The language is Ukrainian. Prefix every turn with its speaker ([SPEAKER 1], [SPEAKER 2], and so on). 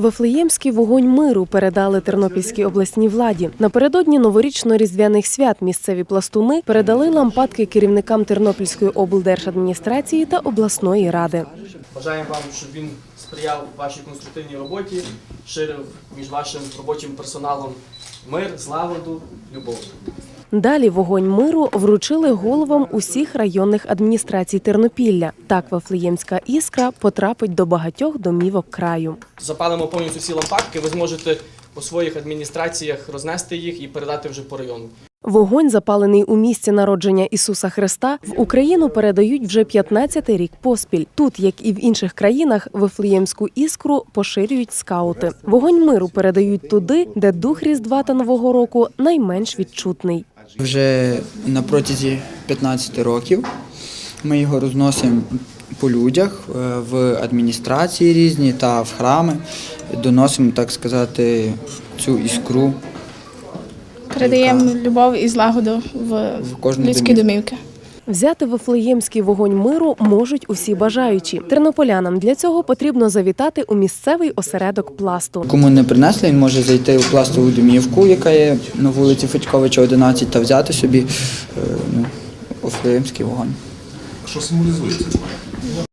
[SPEAKER 1] Вифлеємський вогонь миру передали Тернопільській обласній владі. Напередодні новорічно-різдвяних свят місцеві пластуни передали лампадки керівникам Тернопільської облдержадміністрації та обласної ради.
[SPEAKER 2] Бажаємо вам, щоб він сприяв вашій конструктивній роботі, ширив між вашим робочим персоналом мир, злагоду, любов.
[SPEAKER 1] Далі вогонь миру вручили головам усіх районних адміністрацій Тернопілля. Так Вифлеємська іскра потрапить до багатьох домівок краю.
[SPEAKER 2] Запалимо повністю всі лампадки, ви зможете по своїх адміністраціях рознести їх і передати вже по району.
[SPEAKER 1] Вогонь, запалений у місці народження Ісуса Христа, в Україну передають вже 15-й рік поспіль. Тут, як і в інших країнах, вифлеємську іскру поширюють скаути. Вогонь миру передають туди, де дух Різдва та Нового року найменш відчутний.
[SPEAKER 3] Вже на протязі 15 років ми його розносимо по людях е, в адміністрації різні та в храми. Доносимо, так сказати, цю іскру
[SPEAKER 4] Передаємо любов і злагоду в
[SPEAKER 3] в
[SPEAKER 4] людські домівки.
[SPEAKER 1] Взяти вифлеємський вогонь миру можуть усі бажаючі. Тернополянам для цього потрібно завітати у місцевий осередок пласту.
[SPEAKER 3] Кому не принесли, він може зайти у пластову домівку, яка є на вулиці Федьковича, 11, та взяти собі е, ну, офлеємський вогонь.
[SPEAKER 5] Що символізує це?